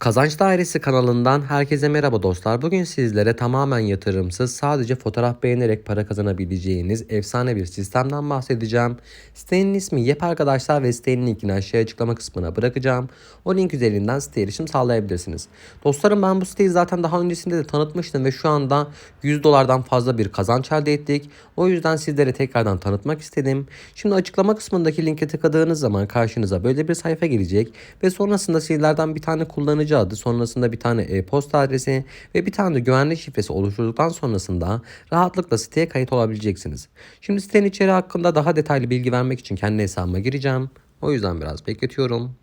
Kazanç Dairesi kanalından herkese merhaba dostlar. Bugün sizlere tamamen yatırımsız sadece fotoğraf beğenerek para kazanabileceğiniz efsane bir sistemden bahsedeceğim. Sitenin ismi Yep arkadaşlar ve sitenin linkini aşağıya açıklama kısmına bırakacağım. O link üzerinden siteye erişim sağlayabilirsiniz. Dostlarım ben bu siteyi zaten daha öncesinde de tanıtmıştım ve şu anda 100 dolardan fazla bir kazanç elde ettik. O yüzden sizlere tekrardan tanıtmak istedim. Şimdi açıklama kısmındaki linke tıkladığınız zaman karşınıza böyle bir sayfa gelecek ve sonrasında sizlerden bir tane kullanıcı adı, sonrasında bir tane e-posta adresi ve bir tane de güvenlik şifresi oluşturduktan sonrasında rahatlıkla siteye kayıt olabileceksiniz. Şimdi sitenin içeriği hakkında daha detaylı bilgi vermek için kendi hesabıma gireceğim. O yüzden biraz bekletiyorum.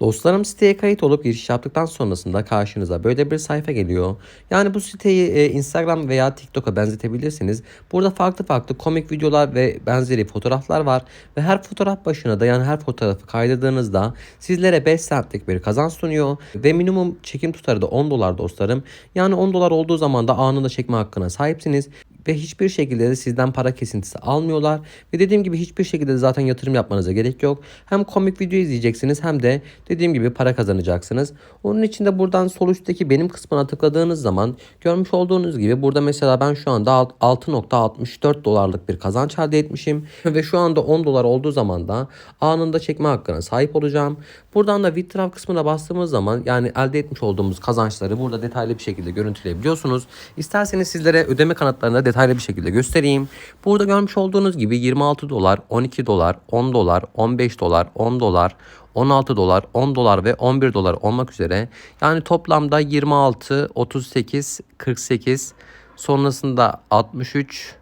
Dostlarım siteye kayıt olup giriş yaptıktan sonrasında karşınıza böyle bir sayfa geliyor. Yani bu siteyi e, Instagram veya TikTok'a benzetebilirsiniz. Burada farklı farklı komik videolar ve benzeri fotoğraflar var. Ve her fotoğraf başına da yani her fotoğrafı kaydırdığınızda sizlere 5 centlik bir kazanç sunuyor. Ve minimum çekim tutarı da 10 dolar dostlarım. Yani 10 dolar olduğu zaman da anında çekme hakkına sahipsiniz ve hiçbir şekilde de sizden para kesintisi almıyorlar. Ve dediğim gibi hiçbir şekilde de zaten yatırım yapmanıza gerek yok. Hem komik video izleyeceksiniz hem de dediğim gibi para kazanacaksınız. Onun için de buradan sol üstteki benim kısmına tıkladığınız zaman görmüş olduğunuz gibi burada mesela ben şu anda 6.64 dolarlık bir kazanç elde etmişim. Ve şu anda 10 dolar olduğu zaman da anında çekme hakkına sahip olacağım. Buradan da withdraw kısmına bastığımız zaman yani elde etmiş olduğumuz kazançları burada detaylı bir şekilde görüntüleyebiliyorsunuz. İsterseniz sizlere ödeme kanıtlarında detaylı bir şekilde göstereyim. Burada görmüş olduğunuz gibi 26 dolar, 12 dolar, 10 dolar, 15 dolar, 10 dolar, 16 dolar, 10 dolar ve 11 dolar olmak üzere yani toplamda 26, 38, 48 sonrasında 63,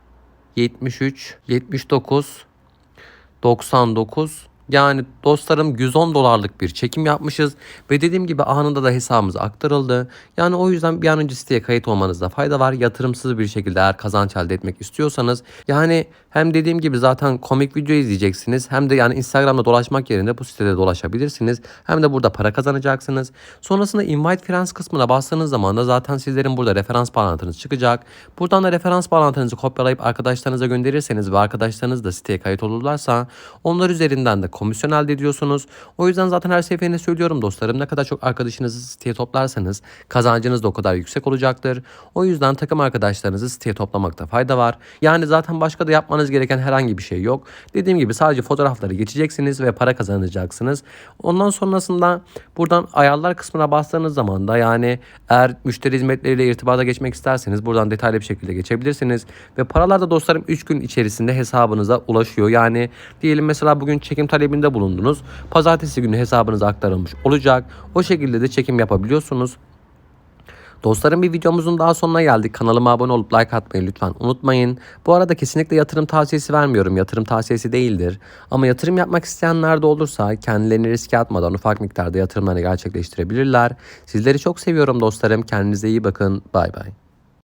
73, 79, 99 yani dostlarım 110 dolarlık bir çekim yapmışız ve dediğim gibi anında da hesabımız aktarıldı. Yani o yüzden bir an önce siteye kayıt olmanızda fayda var. Yatırımsız bir şekilde eğer kazanç elde etmek istiyorsanız yani hem dediğim gibi zaten komik video izleyeceksiniz hem de yani Instagram'da dolaşmak yerine bu sitede dolaşabilirsiniz. Hem de burada para kazanacaksınız. Sonrasında invite friends kısmına bastığınız zaman da zaten sizlerin burada referans bağlantınız çıkacak. Buradan da referans bağlantınızı kopyalayıp arkadaşlarınıza gönderirseniz ve arkadaşlarınız da siteye kayıt olurlarsa onlar üzerinden de komisyon elde ediyorsunuz. O yüzden zaten her seferinde söylüyorum dostlarım ne kadar çok arkadaşınızı siteye toplarsanız kazancınız da o kadar yüksek olacaktır. O yüzden takım arkadaşlarınızı siteye toplamakta fayda var. Yani zaten başka da yapmanız gereken herhangi bir şey yok. Dediğim gibi sadece fotoğrafları geçeceksiniz ve para kazanacaksınız. Ondan sonrasında buradan ayarlar kısmına bastığınız zaman da yani eğer müşteri hizmetleriyle irtibata geçmek isterseniz buradan detaylı bir şekilde geçebilirsiniz. Ve paralar da dostlarım 3 gün içerisinde hesabınıza ulaşıyor. Yani diyelim mesela bugün çekim talebinde bulundunuz. Pazartesi günü hesabınıza aktarılmış olacak. O şekilde de çekim yapabiliyorsunuz. Dostlarım bir videomuzun daha sonuna geldik. Kanalıma abone olup like atmayı lütfen unutmayın. Bu arada kesinlikle yatırım tavsiyesi vermiyorum. Yatırım tavsiyesi değildir. Ama yatırım yapmak isteyenler de olursa kendilerini riske atmadan ufak miktarda yatırımlarını gerçekleştirebilirler. Sizleri çok seviyorum dostlarım. Kendinize iyi bakın. Bay bay.